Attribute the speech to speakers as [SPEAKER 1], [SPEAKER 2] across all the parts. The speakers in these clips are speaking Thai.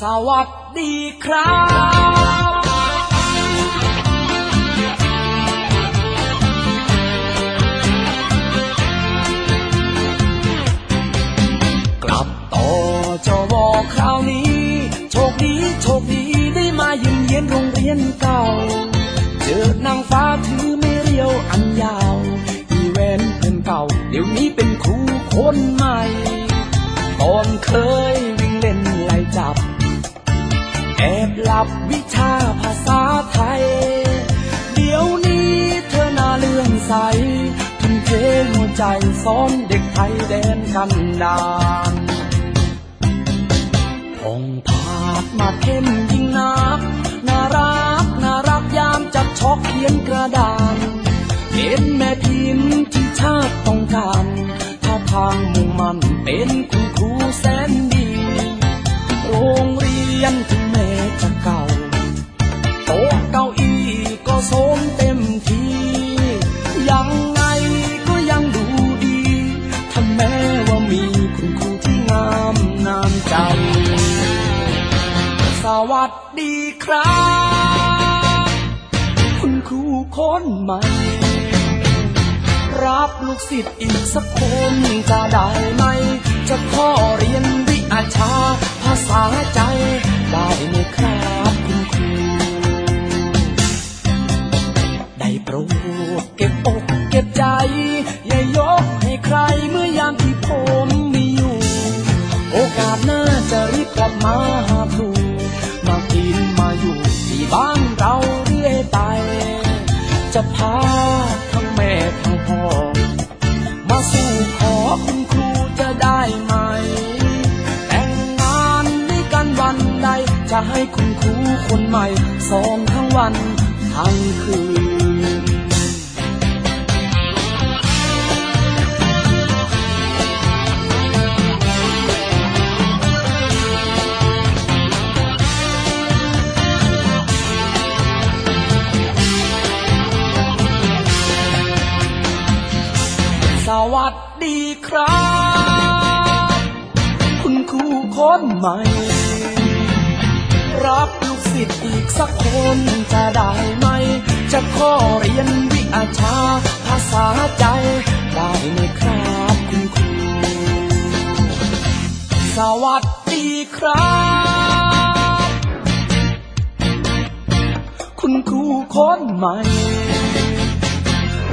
[SPEAKER 1] สวัสดีครับกลับต่อจวคราวนี้ โชคดีโชคดีได้มาเยือนเยียนโรงเรียนเก่า เจอนางฟ้าถือไม่เรียวอันยาวอีเวนเพื่อนเก่า เดี๋ยวนี้เป็นครูคนใหม่ ตอนเคยวิ่งเล่นไล่จับ แอบหลับวิชาภาษาไทย เดี๋ยวนี้เธอน่าเลื่อมใสทุ่มเทหัวใจสอนเด็กไทยแดนกันดานผ่องผาดมาเข้มยิ่งนักน่ารักน่ารักยามจับช็อกเขียนกระดานเป็นแม่พิมพ์ที่ชาติต้องการถ้าทางมุ่งมันเป็นคุณครูแสนดี โรงเรียนถึงแม้ จะเก่าโต๊ะเก้าอี้ก็โสมเต็มทียังไงก็ยังดูดีถ้าแม้ว่ามีคุณครูที่งามนามใจ สวัสดีครับ คุณครูคนใหม่ รับลูกศิษย์อีกสักคนจะได้ไหม จะขอเรียนวิชาภาษาใจได้ไหมครับ มาหาครูมากินมาอยู่ที่บ้านเราเรื่อยไป จะพาทั้งแม่ทั้งพ่อ มาสู่ขอคุณครูจะได้ไหม แต่งงานด้วยกันวันใด จะให้คุณครูคนใหม่สอนทั้งวันทั้งคืน ครับ คุณครูคนใหม่ รับลูกศิษย์อีกสักคนจะได้ไหม จะขอเรียนวิชาภาษาใจ ได้ไหมครับคุณครู สวัสดีครับ คุณครูคนใหม่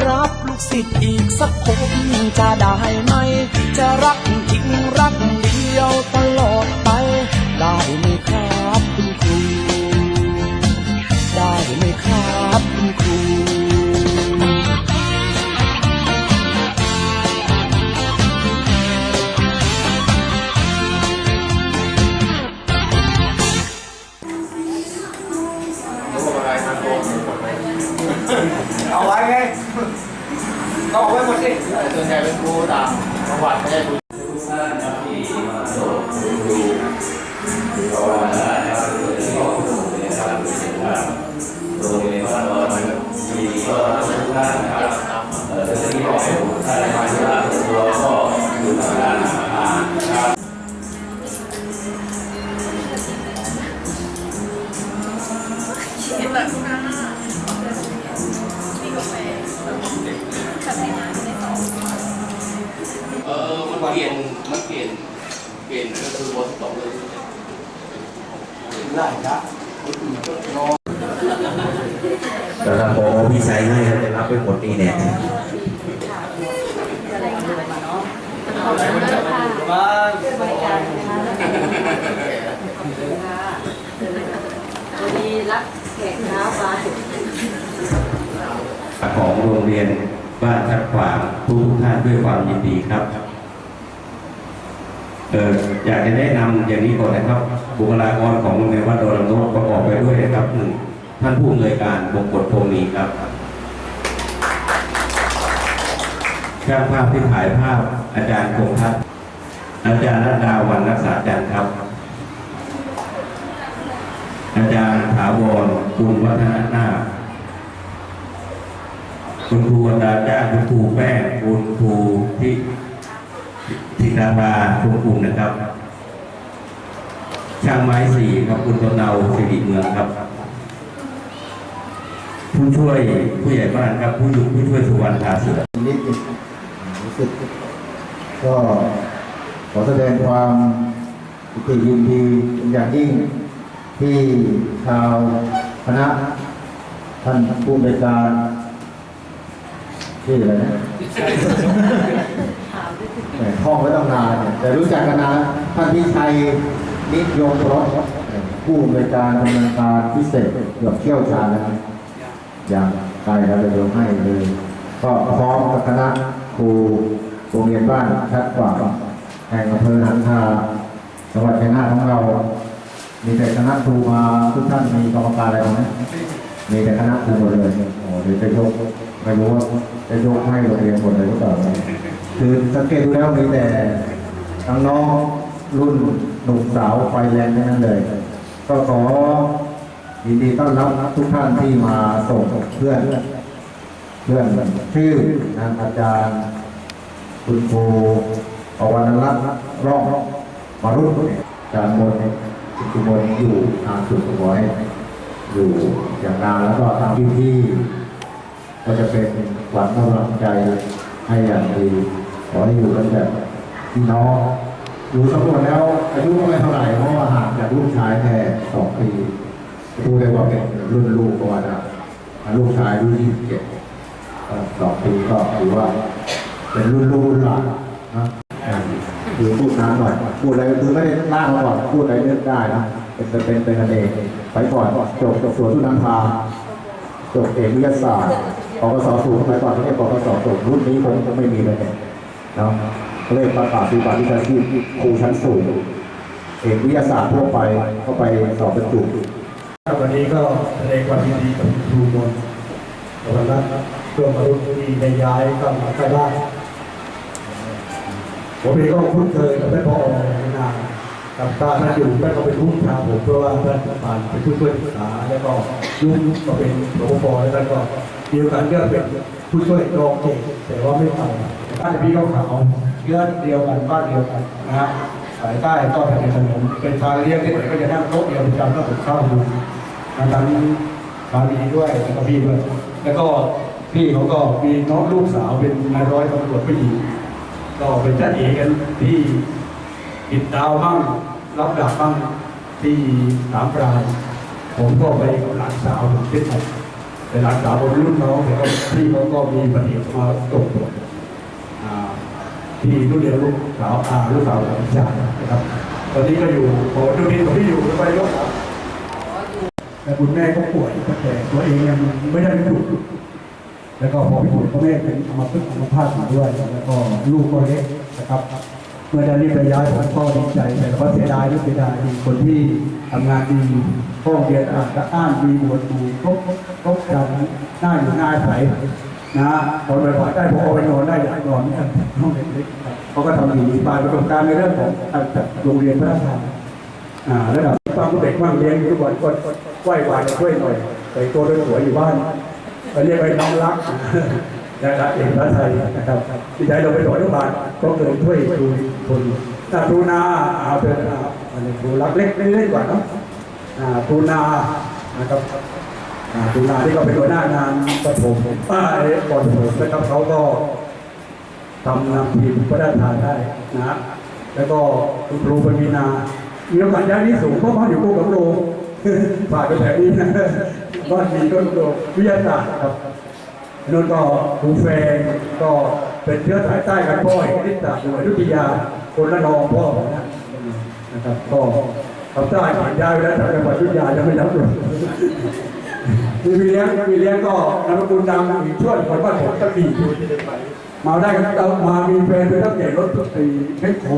[SPEAKER 1] รับ กศิษย์อีกสักคนจะได้ไหม จะรักจริงรักเดียวตลอดไป ได้ไหมครับคุณครู ได้ไหมครับคุณครู
[SPEAKER 2] เอาไว้ไง ต้องเอาไว้หมดสิ
[SPEAKER 3] ส่วนใหญ่เป็นครูต่างจังหวัดไม่ใช่ครู วันนี้รับ
[SPEAKER 4] แขกเช้าไป
[SPEAKER 5] ของโรงเรียนบ้านทัดขวางทุกท่านด้วยความยินดีครับเอออยากจะแนะนำอย่างนี้ก่อนนะครับ บุคลากรของโรงเรียนวัดโดรนุประกอบไปด้วยนะครับหนึ่งท่านผู้อำนวยการบงกฎโพนีครับช่างภาพที่ถ่ายภาพอาจารย์คงทัศน์อาจารย์รัตดาวันรักษาจันทร์ครับ อาจารย์ถาวรคุณวัฒนนาคุณครูอัตราจ้าคุณครูแป้งคุณครูที่ทิดาราคุณกลุ่มนะครับ ช่างไม้สี่ครับคุณตนเนาสิริเมืองครับ ผู้ช่วยผู้ใหญ่บ้านครับ ผู้อยู่ผู้ช่วยสุวรรณทาเสือ
[SPEAKER 2] นิดรู้สึกก็ขอแสดงความยินดียินดีเป็นอย่างยิ่ง ที่ชาวคณะท่านผู้บริการที่ออะไรนะหมท่องไว้ตั้งนานเนี่ยแต่รู้จักกันนานท่านพิชัยนิยมรสผู้อำนวยการดำเนินการพิเศษเกือบเชี่ยวชาญนะอย่างไกลแล้วเดี๋ยวให้เลย ก็พร้อมกับคณะครูโรงเรียนบ้านชัดกว่าแห่งอำเภอหันคาจังหวัดชัยนาทของเรา มีแต่คณะครูมาทุกท่านมีกรรมการอะไรไหมมีแต่คณะครูหมดเลยโอ้เดี๋ยวจะยกไม่รู้ว่าจะยกให้โรงเรียนหมดเลยหรือเปล่าคือสังเกตดูแล้วมีแต่ทั้งน้องรุ่นหนุ่มสาวไฟแรงทั้งนั้นเลย ก็ขอยินดีต้อนรับทุกท่านที่มาส่งเพื่อน เพื่อนชื่อนางอาจารย์คุณครูปวันรัตน์ร่องมารุ่นอาจารย์มน ต์คุณครูมนอยู่ทางสุดหัวให้อยู่อย่างนานแล้วก็ทางพี่ๆก็จะเป็นขวัญกำลังใจให้อย่างดีขอให้อยู่กันแบบพี่น้องอยู่สำรวจแล้วอายุไม่เท่าไหร่เพราะว่าห่างจากลูกชายแค่สองปีพูดได้ว่าเป็นรุ่นลูกก็ว่าได้ลูกชายอายุยี่เจ็ดสองปีก็ถือว่า เป็นรุ่นลูกรุ่นหลาน คือพูดนานหน่อยพูดอะไรคือไม่ได้ล่างมาก่อนพูดอะไรเลือกได้นะเป็นเป็นเป็นกันเองไปก่อนจบจบสวนทุนันทาจบเอกวิทยาศาสตร์ปกสสูงสมัยก่อนเขาเรียกปกสสูงรุ่นนี้คงจะไม่มีเลยเนี่ยเนาะเขประกาศปีบาวิชาชีพครูชั้นสูงเอกวิทยาศาสตร์ทั่วไปเข้าไปสอบบรรจุ
[SPEAKER 6] วันนี้ก็แสดงความยินดีกับครูมนต์วันนั้นช่วงมารุ่นที่ได้ย้ายก็มาใกล้บ้าน ผมเองก็คุ้นเคยกับท่านผอมานานกับตาท่านอยู่ท่านก็เป็นผู้พาผมเพราะว่าท่านผ่านเป็นผู้ช่วยศึกษาแล้วก็ยุ่งก็เป็นรปภแล้วท่านก็มีโอกาสก็เป็นผู้ช่วยรองเก่งแต่ว่าไม่ต่ำบ้านพี่เขาขาวเยื้อนเดียวกันบ้านเดียวกันนะฮะสายใต้ก็แผ่นถนนเป็นทางเลี้ยงที่ไหนก็จะนั่งโต๊ะเดียวประจำแล้วผมเข้าดูมาทั้งบาลีด้วยแล้วก็พี่ด้วยแล้วก็พี่เขาก็มีน้องลูกสาวเป็นนายร้อยตำรวจผู้หญิง ก็เป็นจ้าเอกันที่ติดดาวบ้างรับดาบบ้างที่สามปรายผมก็ไปกับหลานสาวผมติดไปแต่หลานสาวผมรุ่นน้องแต่ก็พี่เขาก็มีปฏิมาตกอ่าที่รุ่นเดียวลูกสาวอาลูกสาวของชายนะครับ ตอนนี้ก็อยู่ขอดูดินของพี่อยู่ไปยกแต่คุณแม่ก็ป่วยแต่ตัวเองยังไม่ได้ถูก แล้วก็พอพี่ถูกพ่อแม่เป็นอมาพึกษ์อมพาตอยู่ด้วย แล้วก็ลูกก็เล็กนะครับ เมื่อได้รีบไปย้ายผมก็ดีใจแต่ก็เสียดายด้วยเสียดายคนที่ทำงานดีห้องเรียนอ่านและอ่านดีบวชดีครบครบจำหน้าอยู่หน้าใสนะตอนไปผ่าได้พอไปนอนได้อยากนอนเนี่ยห้องเล็กๆเขาก็ทำดีมีป้ายประสบการณ์ในเรื่องของการจัดโรงเรียนพระราชทานอ่าระดับฟังเด็กว่างเลี้ยงทุกวันก็ไหว้วานช่วยหน่อยแต่ตัวสวยอยู่บ้าน ไปเรียกไปน้องรักนะครับเอกพระไทยนะครับที่ใจเราไปถอยทุกบาทก็เกิดช่วยดูคนถ้าทูนาเอาเป็นอ่าอันนี้ดูรักเล็กเล่นๆกว่าเนาะอ่าทูนานะครับอ่าทูนาที่ก็เป็นหัวหน้างานประถมป้าไอ้ก่อนผมนะครับเขาก็ทำนำทีมพระราชทานได้นะแล้วก็คุณครูปวีนามีโอกาสย้ายที่สูงเพราะบ้าอยู่คู่กับโรงฝากไปแบบนี้นะ บ้านมีก็โรงวิทยาศาสตร์ครับนนก็ครูแฟนก็เป็นเชื้อสายใต้กันพ่อยนิสสัหน่วยรุติยาคนละนองพ่อผมนะนะครับก็ทำใต้ผ่านยายไปแล้วแต่จังหวัดรุติยายังไม่รับเลยมีเลี้ยงมีเลี้ยงก็นามสกุลดังอีกช่วยคนบ้านผมตะกี้มาได้ก็เอามามีแฟนเป็นตั้งแต่รถตีเทคโค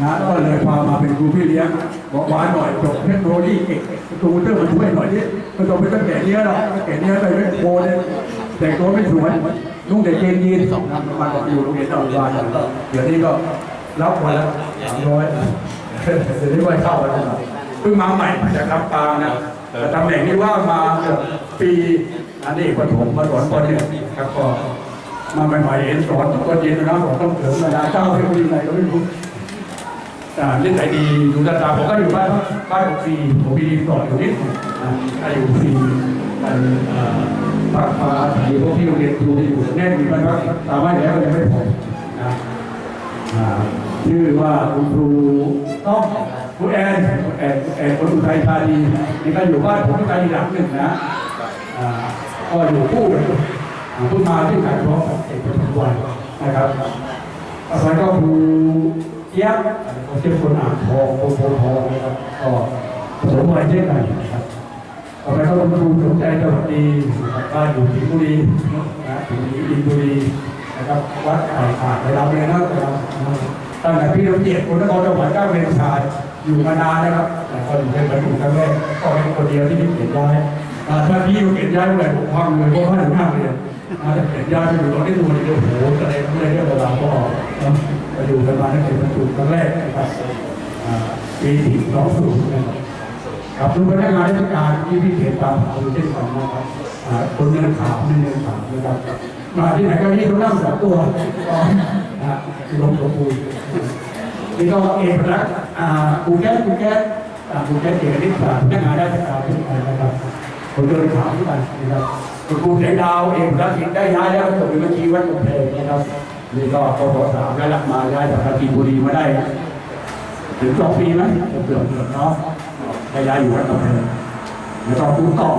[SPEAKER 6] นะก็เลยพามาเป็นครูพี่เลี้ยงบอกหวานหน่อยจบเทคโนโลยีเก่งครูเตอร์มาช่วยหน่อยนี่ ไม่ต้องเป็นตั้งแต่เนี้ยหรอกตั้งแต่เนี้ยไปเทคโคเนี่ยแต่งตัวไม่สวยนุ่งแต่เกงยีนสองพันมาบอกอยู่โรงเรียนอนุบาลเดี๋ยวนี้ก็รับวันละสามร้อยเดี๋ยวนี้ไม่เข้าแล้วนะเพิ่งมาใหม่จากลำปางนะแต่ตำแหน่งนี้ว่ามาเกือบปีอันนี้ปฐมมาสอนปหนึ่งครับก็มาใหม่ๆเห็นสอนก็เย็นนะผมต้องเสริมเวลาเจ้าเทคนโลยีไหนก็ไม่รู้ เรื่องไหนดีดูตาตาผมก็อยู่บ้านบ้านผมฟรีผมมีรีสอร์ทอยู่นิดหนึ่งนะถ้าอยู่ฟรีกันเอ่อพักมาอาศัยพวกที่โรงเรียนครูที่อยู่แน่นมีบ้านพักตามบ้านแล้วก็ยังไม่พอนะชื่อว่าคุณครูต้องคุณแอนคุณแอนคุณแอนคนอุทัยธานีนี่ก็อยู่บ้านผมที่การหลังหนึ่งนะก็อยู่คู่กันอ่าเพิ่มาที่ขายพร้อมกับเอกประทุมวันนะครับอาศัยก็ครู เจี๊ยบเขาเป็นคนอ่างทองคนโพทองนะครับก็ผสมวัยเช่นกันนะครับต่อไปก็คุณครูสนใจจังหวัดดีบ้านอยู่สิงห์บุรีนะสิงห์บุรีอินบุรีนะครับวัดไผ่ขาดไปเราเนี่ยนะครับตั้งแต่พี่เราเกียรติคนนครจังหวัดก้าวเวรชายอยู่มานานนะครับแต่ก็อยู่เป็นบรรลุครั้งแรกก็เป็นคนเดียวที่ได้เปลี่ยนย้ายถ้าพี่เราเปลี่ยนย้ายเมื่อไหร่ผมพังเลยเพราะว่าหน้าเลยอาจจะเขียนญาติไปอยู่ตอนที่ดูในโอ้โหแสดงว่าเรื่องราก็ออก มาอยู่กันมาตั้งแต่ประชุมครั้งแรกนะครับปีที่สองศูนย์นะครับกับดูพนักงานราชการที่พี่เขียนตามข่าวเช่นกันนะครับคนเงินขาวไม่เงินขาวนะครับมาที่ไหนก็นี่เขานั่งสองตัวก็อ่าลงตัวปูนี่ก็เอกลักษณ์อ่ากูแก๊สกูแก๊สอ่ากูแก๊สเอกนิสสารพนักงานราชการทุกคนนะครับคนเดินขาวทุกคนนะครับคุณครูเสงดาวเองรักกินได้ย้ายแล้วจบเป็นบัญชีวัดกำแพงนะครับ นี่ก็ปปสามได้รับมาย้ายจากปราจีนบุรีมาได้ ถึงสองปีไหมเกือบเกือบเนาะได้ย้ายอยู่วัดกำแพงแล้วก็คุณต่อ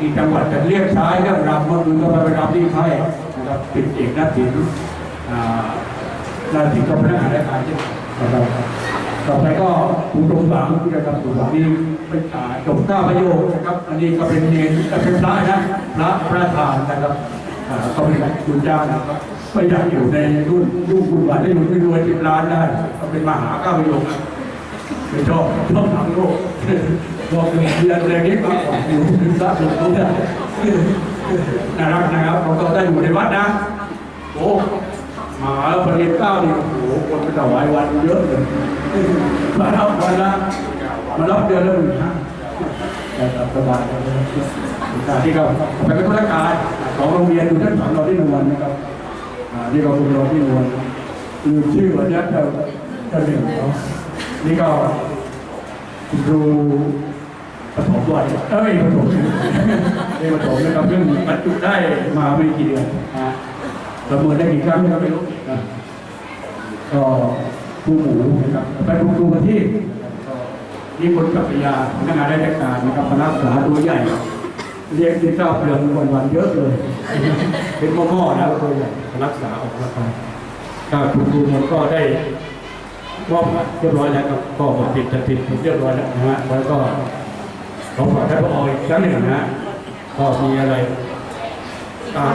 [SPEAKER 6] อีกจังหวัดจะเรียกใช้เรื่องรำเมื่อคืนก็ไปรำที่ค่ายนะครับปิดเอกนักศิลป์อ่านาศิลป์ก็พนักงานราชการที่นะครับต่อไปก็คุณตรงหลังที่จะทำสุหลังนี่เป็นจบเก้าประโยคนะครับ อันนี้ก็เป็นเนรเป็นพระนะพระพระทานนะครับก็เป็นคุณเจ้านะครับ ไม่อยากอยู่ในรุ่นรุ่นคุณหวานได้อยู่ไม่รวยสิบล้านได้ก็เป็นมหาก้าประโยคนะไม่ชอบชอบทางโลกบอกเป็นเรียนอะไรนี้ก็อยู่ถึงพระสุดเนี่ยน่ารักนะครับเราก็ได้อยู่ในวัดนะโอ้หมาประเรียนเก้านี่โอ้โหคนไปถวายวันเยอะเลยมารับวันละมารับเดือนละหมื่นห้าแต่สบายการที่เขาไปเป็นธุรการของโรงเรียนอยู่ท่านสอนเราที่นวลนนะครับ นี่ก็คุณรอที่นวลลืมชื่อวันนี้เราจะหนึ่งเขานี่ก็คุณครูปฐมวัยเอ้ยปฐมนี่ปฐมนะครับเพิ่งบรรจุได้มาไม่กี่เดือนนะประเมินได้กี่ครั้งก็ไม่รู้นะก็ครูหมูนะครับไปครูครูกันที่นี่คนกับพยาพนักงานราชการนะครับมารักษาตัวใหญ่ เรียกที่เจ้าวเปลืองวันวันๆเยอะเลย เป็นหม้อๆนะตัวใหญ่มารักษาออกราคาก็ครูครูมันก็ได้มอบเรียบร้อยแล้วครับก็หมดติดจะติดเรียบร้อยแล้วนะฮะแล้วก็ขอฝากท่านผออีกครั้งหนึ่งนะฮะก็มีอะไรอ่า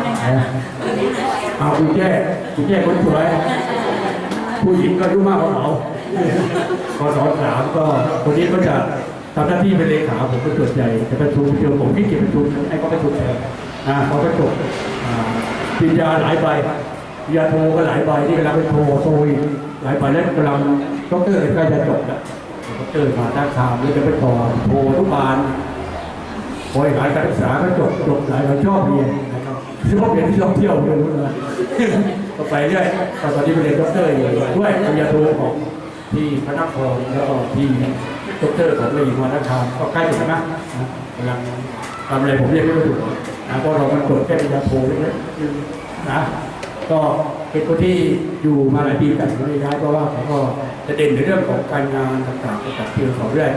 [SPEAKER 6] เอาคุณแจ้คุณแจ้คนสวยผู้หญิงก็อายุมากกว่าเขาพอสอนสามก็คนนี้ก็จะ ทำหน้าที่เป็นเลขาผมก็ตรวจใจจะประชุมเจอผมที่เกียรประชุมให้เขาประชุมแทนนะพอไปจบปริญญาหลายใบปริญญาโทก็หลายใบที่กำลังเป็นโทโทอีกหลายใบแล้วกำลังด็อกเตอร์ใกล้จะจบแล้วด็อกเตอร์มาด้านข่าวแล้วจะไปต่อโททุกบานบริหารการศึกษาก็จบจบหลายคนชอบเรียนนะครับชอบเรียนที่ชอบเที่ยวเรียนรู้เลยก็ไปเรื่อยตอนนี้ไปเรียนด็อกเตอร์อยู่ด้วยปริญญาโทของที่พระนครแล้วก็ที่ ด็อกเตอร์ของเลยมานาคามก็ใกล้ถึงแล้วนะกำลังทำอะไรผมเรียกไม่ถูกนะเพราะเรามันจบแค่ปริญญาโทเล็กๆนะก็เป็นคนที่อยู่มาหลายปีกันไม่ได้ย้ายเพราะว่าเขาก็จะเด่นในเรื่องของการงานต่างๆกับเราสอนเรื่อย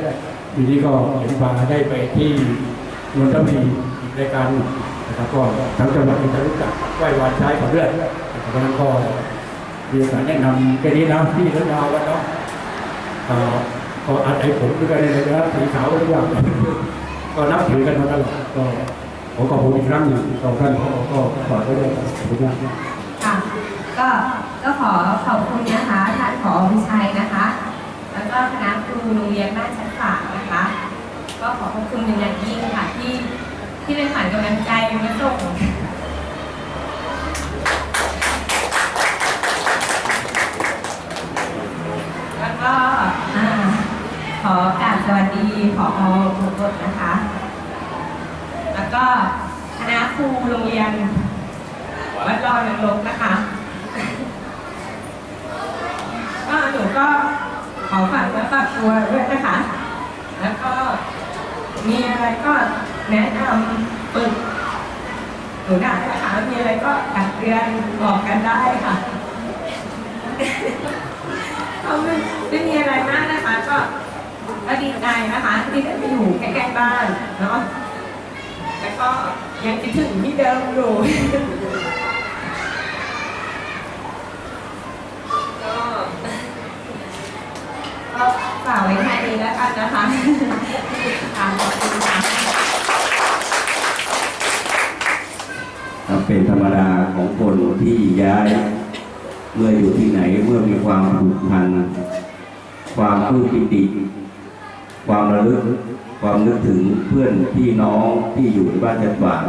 [SPEAKER 6] ทีนี้ก็เห็นพาได้ไปที่นนทบุรีรายการนะครับก็ทั้งจังหวัดจะรู้จักไหว้วานใช้เขาเรื่อยเพราะนั้นก็มีกาสแนะนำแค่นี้นะพี่เรื่องราวกันเนาะเอ่อ ก็อาศัยผมด้วยกันในระยะสีขาวทุกอย่างก็นับถือกันมาตลอดก็ขอขอบคุณอีกครั้งหนึ่งต่อท่านผอก็ฝากไว้ด้วยครับขอบคุณมาก
[SPEAKER 7] ค่ะก็ก็ขอขอบคุณนะคะท่านผอวิชัยนะคะ แล้วก็คณะครูโรงเรียนบ้านชัดฝางนะคะ ก็ขอขอบคุณเป็นอย่างยิ่งค่ะที่ที่เป็นขวัญกำลังใจมาส่งแล้วก็ ขอกราบสวัสดีผอทุกคนนะคะ แล้วก็คณะครูโรงเรียนวัดรอยนรกนะคะ ก็หนูก็ขอฝากเนื้อฝากตัวด้วยนะคะ แล้วก็มีอะไรก็แนะนำฝึกหนูได้นะคะมีอะไรก็ตักเตือนบอกกันได้ค่ะก็ไม่ไม่มีอะไรมากนะคะก็ ก็ดีใจนะคะที่ได้ไปอยู่ใกล้ๆบ้านเนาะแล้วก็ยังคิดถึงที่เดิมอยู่ก็ก็ฝากไว้แค่นี้แล้วกันนะคะค่ะขอบคุณค่ะ
[SPEAKER 8] ครับเป็นธรรมดาของคนที่ย้ายเมื่ออยู่ที่ไหนเมื่อมีความผูกพันความปลื้มปิติ ความระลึกความนึกถึงเพื่อนพี่น้องที่อยู่ในบ้านจัดหวาง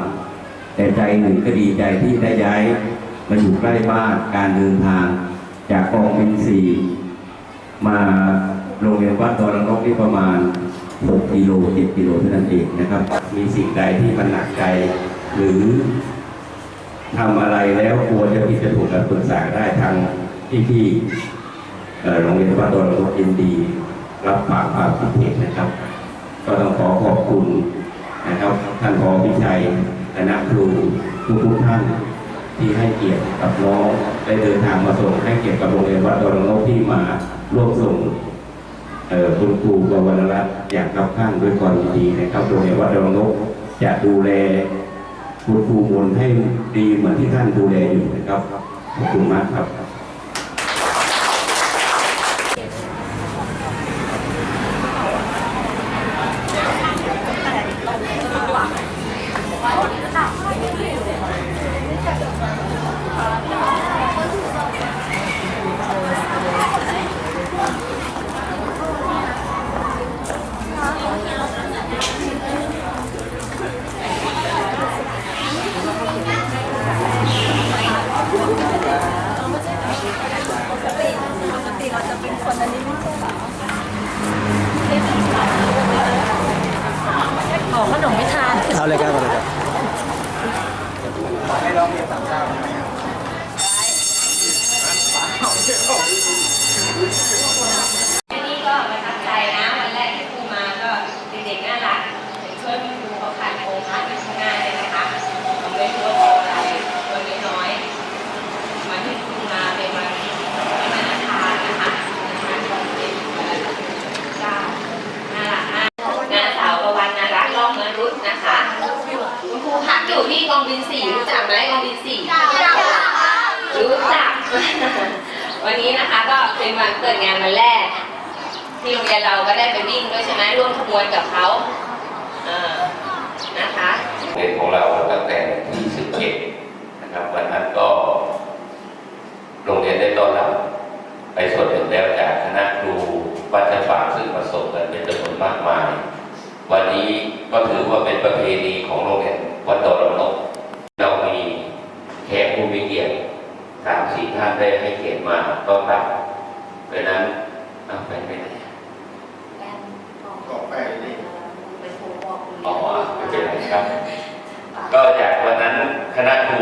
[SPEAKER 8] แต่ใจหนึ่งก็ดีใจที่ได้ย้ายมาอยู่ใกล้บ้านการเดินทาง จากกองบินสี่มาโรงเรียนวัดดอนนกนี่ประมาณ 6 กิโล7กิโลเท่านั้นเองนะครับ มีสิ่งใดที่มันหนักใจ หรือทำอะไรแล้วกลัวจะผิดจะถูกกันปรึกษาได้ทางที่ที่เอ่อโรงเรียนวัดดอนรถยินดี รับฝากความคิดเห็นนะครับ ก็ต้องขอขอบคุณนะครับ ท่านพอพิชัยคณะครูทุกทุกท่านที่ให้เกียรติกับน้องได้เดินทางมาส่งให้เกียรติกับโรงเรียนวัดดอนรถที่มาร่วมส่งคุณครูกวรรัตน์อย่างครับข้างด้วยความดีนะครับโรงเรียนวัดดอนรกจะดูแลคุณครูมนให้ดีเหมือนที่ท่านดูแลอยู่นะครับขอบคุณมากครับ
[SPEAKER 7] Thank you. อยู่ที่กองบินสี่รู้จักไหมกองบินสี่รู้จัก วันนี้นะคะก็เป็นวันเปิดงานวันแรก ที่โรงเรียนเราก็ได้ไปวิ่งด้วยใช่ไหมร่วมขบวนกับเขาเออนะคะ
[SPEAKER 5] โรงเรียนของเราตั้งแต่ที่17นะครับวันนั้นก็ โรงเรียนได้ต้อนรับ ไปส่วนหนึ่งแล้วจากคณะครูวัดจันฝางซึ่งประสบกันเป็นจำนวนมากมาย วันนี้ก็ถือว่าเป็นประเพณีของโรงเรียนวัดดอนรำนกเรามีแขกผู้มีเกียรติสามสี่ท่านได้ให้เกียรติมาต้อนรับเพราะฉะนั้นเอาไปไปไหน
[SPEAKER 9] ก็ไปนี่
[SPEAKER 5] อ๋อไม่เป็นไรครับ ก็จากวันนั้นคณะครู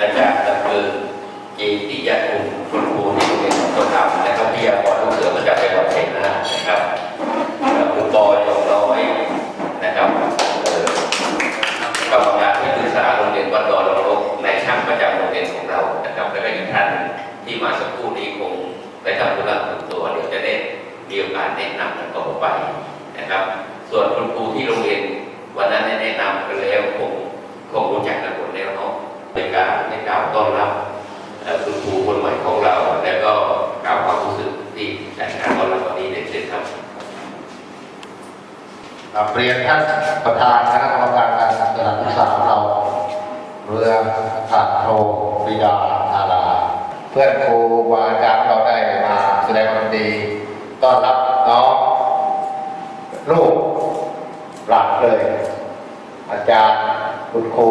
[SPEAKER 5] อาจารย์ดำเนินเจติยคุณคุณครูที่โรงเรียนของตัวทำและก็พิทยากรลูกเสือมาจากจังหวัดชัยนาทนะครับแล้วคุณบอยยงน้อยนะครับเอ่อกรรมการที่ปรึกษาโรงเรียนวัดดอนรกในช่างประจำโรงเรียนของเรานะครับแล้วก็อีกท่านที่มาสักครู่นี้คงไปทำธุระส่วนตัวเดี๋ยวจะได้มีโอกาสแนะนำกันต่อไปนะครับ ส่วนคุณครูที่โรงเรียนวันนั้นได้แนะนำกันแล้วคงคงรู้จักกันหมดแล้วเนาะในการในกล่าวต้อนรับเอ่อคุณครูคนใหม่ของเรา แล้วก็กล่าวความรู้สึกที่จากการต้อนรับวันนี้เด็กๆครับ
[SPEAKER 9] กราบเรียนท่านประธานคณะกรรมการการศึกษาศึกษาเรา เรืออาโทปิดาอาลา เพื่อนครูวาอาจารย์เราได้มาแสดงความดี ต้อนรับน้อง ลูกหลักเลย อาจารย์คุณครู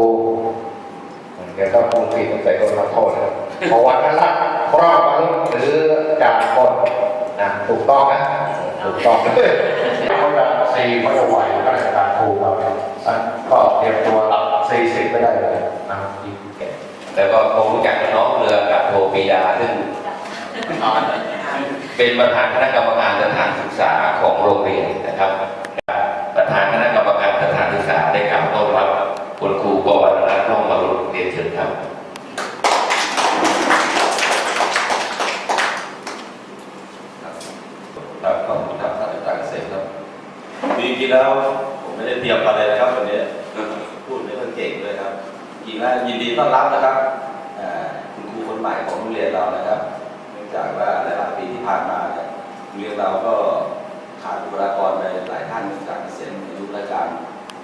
[SPEAKER 9] เดี๋ยวต้องครูผิดใส่คนรับโทษนะเพราะวันนั้นละครอบมาลุกหรืออาจารย์คนนะถูกต้องนะถูกต้องเขาจะสี่เขาจะไหวก็ราชการครูเราเนี่ยก็เตรียมตัวรับสี่สิบก็ได้เลยนะยิงเก่ง
[SPEAKER 5] แล้วก็คงรู้จักน้องเรือกับโทปีดาซึ่ง
[SPEAKER 9] นอน
[SPEAKER 3] เป็นประธานคณะกรรมการสถานศึกษาของโรงเรียนนะครับ ประธานคณะกรรมการสถานศึกษาได้กล่าวต้อนรับคุณครูกวรรัตน์ร่องมารุเรียนเชิญครับ
[SPEAKER 10] ครับขอบคุณครับท่านอาจารย์เกษมครับจริงๆแล้วผมไม่ได้เตรียมอะไรนะครับวันนี้พูดไม่ค่อยเก่งเลยครับจริงๆแล้วยินดีต้อนรับนะครับคุณครูคนใหม่ของโรงเรียนเรานะครับ จากว่าหลายๆปีที่ผ่านมาเนี่ยโรงเรียนเราก็ขาดบุคลากรไปหลายท่านเนื่องจากเกษียณอายุราชการ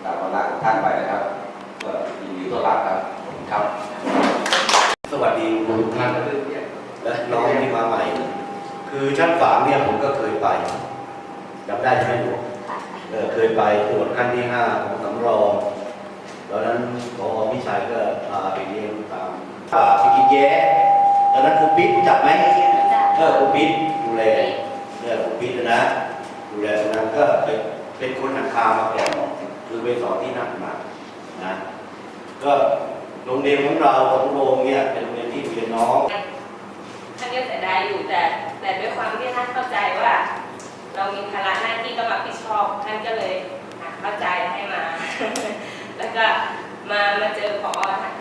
[SPEAKER 10] ตามวาระของท่านไปนะครับก็ยินดีต้อนรับครับขอบคุณครับ
[SPEAKER 11] สวัสดีคุณทุกท่านและน้องที่มาใหม่ คือชั้นฝางเนี่ยผมก็เคยไปจำได้ใช่ไหมลูกเออเคยไปตรวจขั้นที่ห้าของสำรองตอนนั้นพอพิชัยก็พาไปเรียนตามพาไปกินแย้ตอนนั้นครูปิ๊ดรู้จักไหม เออครูปิ๊ดดูแลเนี่ยครูปิ๊ดนะ ดูแลตรงนั้นก็เป็นเป็นคนหันคามาก่อนคือไปสอนที่นั่นมานะก็โรงเรียนของเราของโรงเนี่ยเป็นโรงเรียนที่เรียนน้อง
[SPEAKER 7] ท่านก็เสียดายอยู่แต่แต่ด้วยความที่ท่านเข้าใจว่า เรามีภาระหน้าที่ต้องรับผิดชอบท่านก็เลยเข้าใจให้มา แล้วก็มามาเจอพอ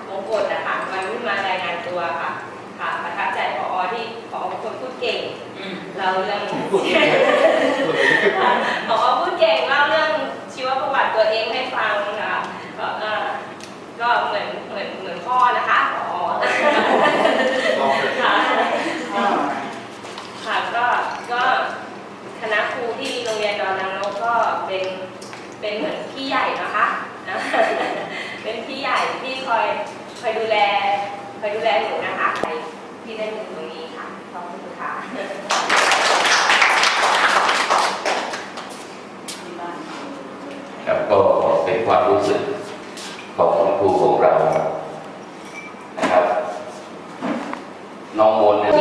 [SPEAKER 7] มงกฎนะคะมันไม่มารายงานตัวค่ะ อเป็นคนพูดเก่งเราเรื่องพอพูดเก่งเล่าเรื่องชีวประวัติตัวเองให้ฟังค่ะก็เอ่อก็เหมือนเหมือนเหมือนพ่อนะคะพอค่ะค่ะก็ก็คณะครูที่โรงเรียนดอนนางนกก็เป็นเป็นเหมือนพี่ใหญ่นะคะเป็นพี่ใหญ่ที่คอยคอยดูแลคอยดูแลหนูนะคะที่ได้อยู่ตรงนี้ค่ะ ขอบคุณค่ะ
[SPEAKER 3] ครับก็เป็นความรู้สึกของคุณครูของเรานะครับ น้องมนเนี่ย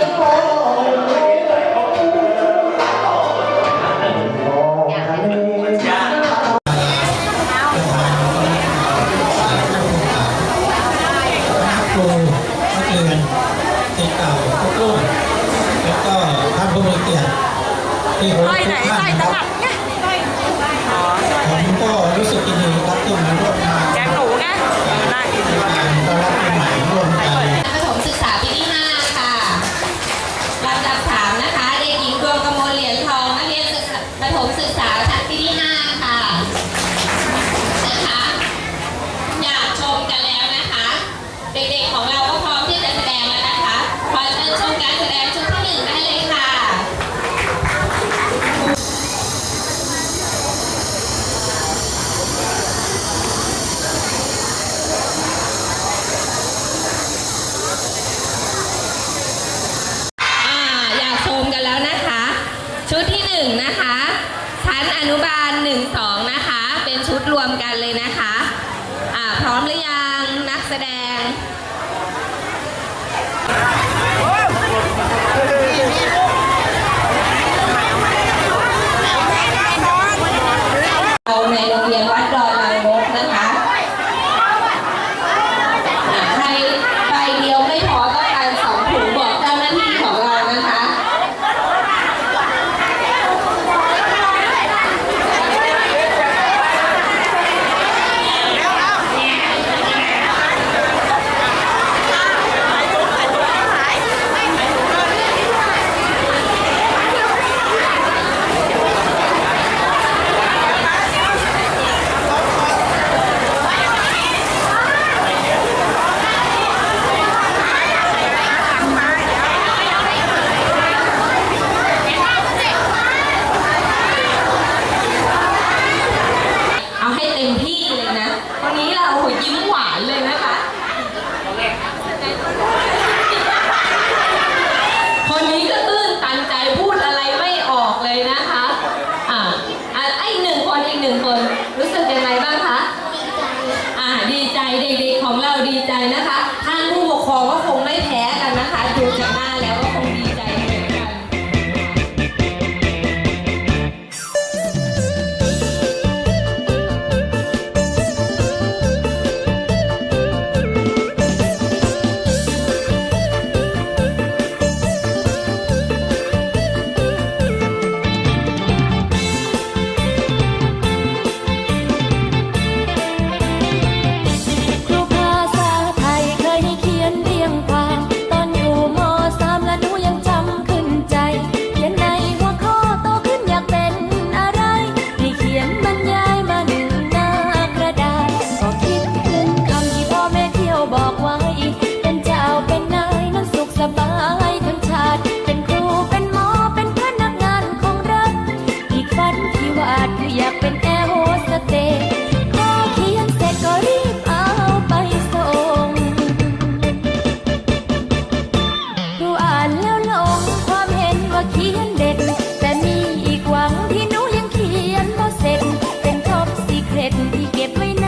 [SPEAKER 12] que me.